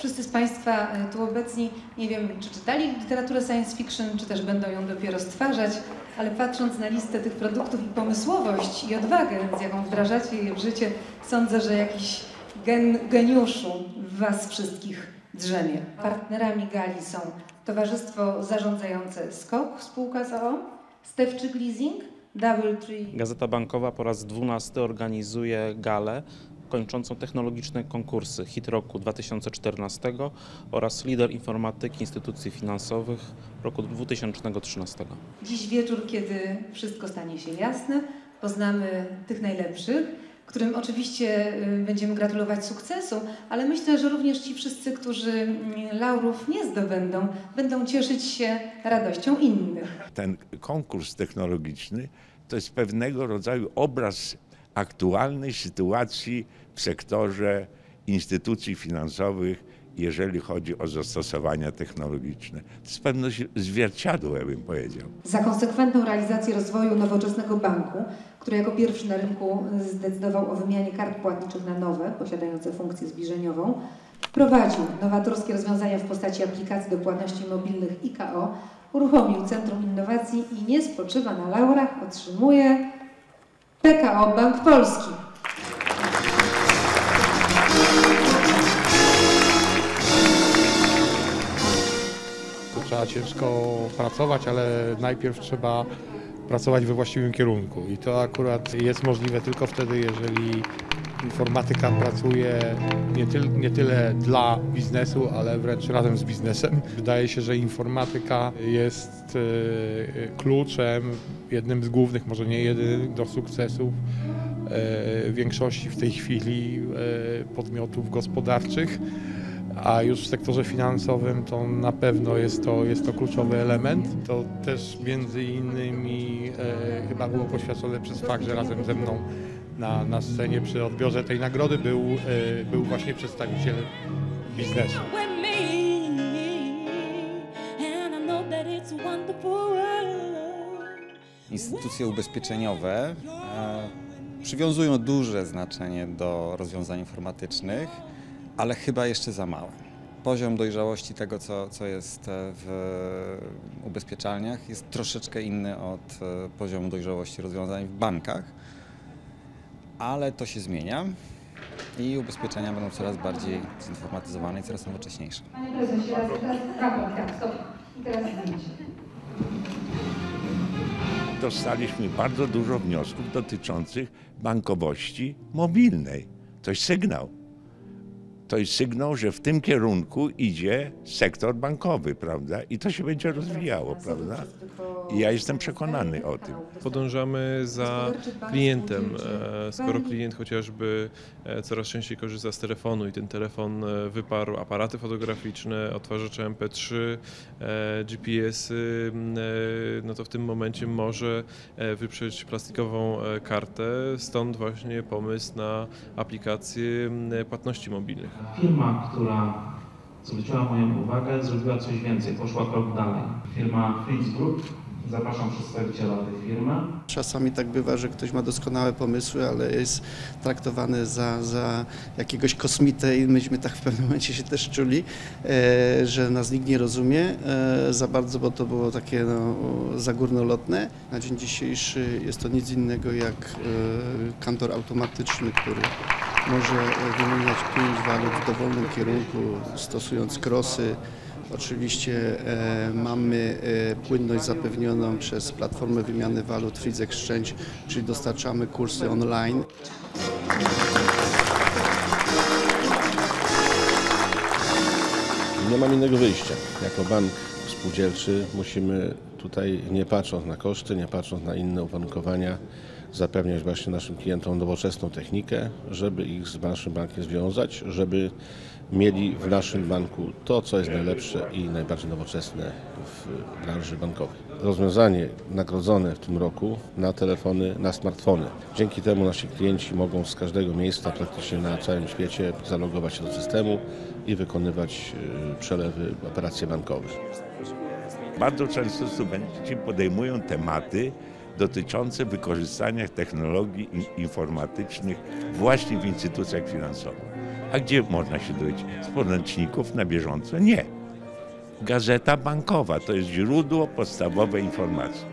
Wszyscy z Państwa e, tu obecni, nie wiem, czy czytali literaturę science fiction, czy też będą ją dopiero stwarzać, ale patrząc na listę tych produktów i pomysłowość i odwagę, z jaką wdrażacie je w życie, sądzę, że jakiś gen, geniuszu w Was wszystkich drzemie. Partnerami gali są Towarzystwo Zarządzające SKOK, spółka z OO, Stewczyk Leasing, Double Tree Gazeta Bankowa po raz 12 organizuje galę kończącą technologiczne konkursy Hit Roku 2014 oraz Lider Informatyki Instytucji Finansowych roku 2013. Dziś wieczór, kiedy wszystko stanie się jasne, poznamy tych najlepszych, którym oczywiście y, będziemy gratulować sukcesu, ale myślę, że również ci wszyscy, którzy mm, laurów nie zdobędą, będą cieszyć się radością innych. ten konkurs technologiczny to jest pewnego rodzaju obraz aktualnej sytuacji w sektorze instytucji finansowych, jeżeli chodzi o zastosowania technologiczne. To jest pewne zwierciadło, ja bym powiedział. Za konsekwentną realizację rozwoju nowoczesnego banku, który jako pierwszy na rynku zdecydował o wymianie kart płatniczych na nowe, posiadające funkcję zbliżeniową, wprowadził nowatorskie rozwiązania w postaci aplikacji do płatności mobilnych IKO, uruchomił Centrum Innowacji i nie spoczywa na laurach, otrzymuje PKO Bank Polski. Trzeba ciężko pracować, ale najpierw trzeba pracować we właściwym kierunku. I to akurat jest możliwe tylko wtedy, jeżeli informatyka pracuje nie, nie tyle dla biznesu, ale wręcz razem z biznesem. Wydaje się, że informatyka jest e, kluczem, jednym z głównych, może nie jedynym, do sukcesów e, większości w tej chwili e, podmiotów gospodarczych a już w sektorze finansowym to na pewno jest to, jest to kluczowy element. To też między innymi e, chyba było poświadczone przez fakt, że razem ze mną na, na scenie przy odbiorze tej nagrody był, e, był właśnie przedstawiciel biznesu. Instytucje ubezpieczeniowe e, przywiązują duże znaczenie do rozwiązań informatycznych, ale chyba jeszcze za małe. Poziom dojrzałości tego, co, co jest e, w ubezpieczalniach, jest troszeczkę inny od poziomu dojrzałości rozwiązań w bankach, ale to się zmienia i ubezpieczenia będą coraz bardziej zinformatyzowane i coraz nowocześniejsze. Panie prezesie, raz, teraz raport, tak, stop. I teraz zdjęcie. Dostaliśmy bardzo dużo wniosków dotyczących bankowości mobilnej. To jest sygnał. To jest sygnał, że w tym kierunku idzie sektor bankowy, prawda? I to się będzie rozwijało, prawda? I ja jestem przekonany o tym. Podążamy za klientem. E, Skoro klient chociażby e, coraz częściej korzysta z telefonu i ten telefon e, wyparł aparaty fotograficzne, odtwarzacze MP3, e, GPS-y, m, e, no to w tym momencie może wyprzeć plastikową kartę. Stąd właśnie pomysł na aplikację płatności mobilnych. Firma, która zwróciła moją uwagę, zrobiła coś więcej, poszła krok dalej. Firma Fritz Group, zapraszam przedstawiciela tej firmy. Czasami tak bywa, że ktoś ma doskonałe pomysły, ale jest traktowany za, za jakiegoś kosmitę i myśmy tak w pewnym momencie się też czuli, e, że nas nikt nie rozumie e, za bardzo, bo to było takie no, za górnolotne. Na dzień dzisiejszy jest to nic innego jak e, kantor automatyczny, który może wymieniać pięć walut w dowolnym kierunku, stosując krosy. Oczywiście e, mamy e, płynność zapewnioną przez platformę wymiany walut Fritz Exchange, czyli dostarczamy kursy online. Nie mam innego wyjścia. Jako bank spółdzielczy musimy tutaj, nie patrząc na koszty, nie patrząc na inne uwarunkowania, zapewniać właśnie naszym klientom nowoczesną technikę, żeby ich z naszym bankiem związać, żeby mieli w naszym banku to, co jest najlepsze i najbardziej nowoczesne w branży bankowej. Rozwiązanie nagrodzone w tym roku na telefony, na smartfony. Dzięki temu nasi klienci mogą z każdego miejsca praktycznie na całym świecie zalogować się do systemu i wykonywać y, przelewy, operacje bankowe. Bardzo często studenci podejmują tematy dotyczące wykorzystania technologii in- informatycznych właśnie w instytucjach finansowych. A gdzie można się dowiedzieć? Z podręczników na bieżąco? Nie. Gazeta bankowa to jest źródło podstawowej informacji.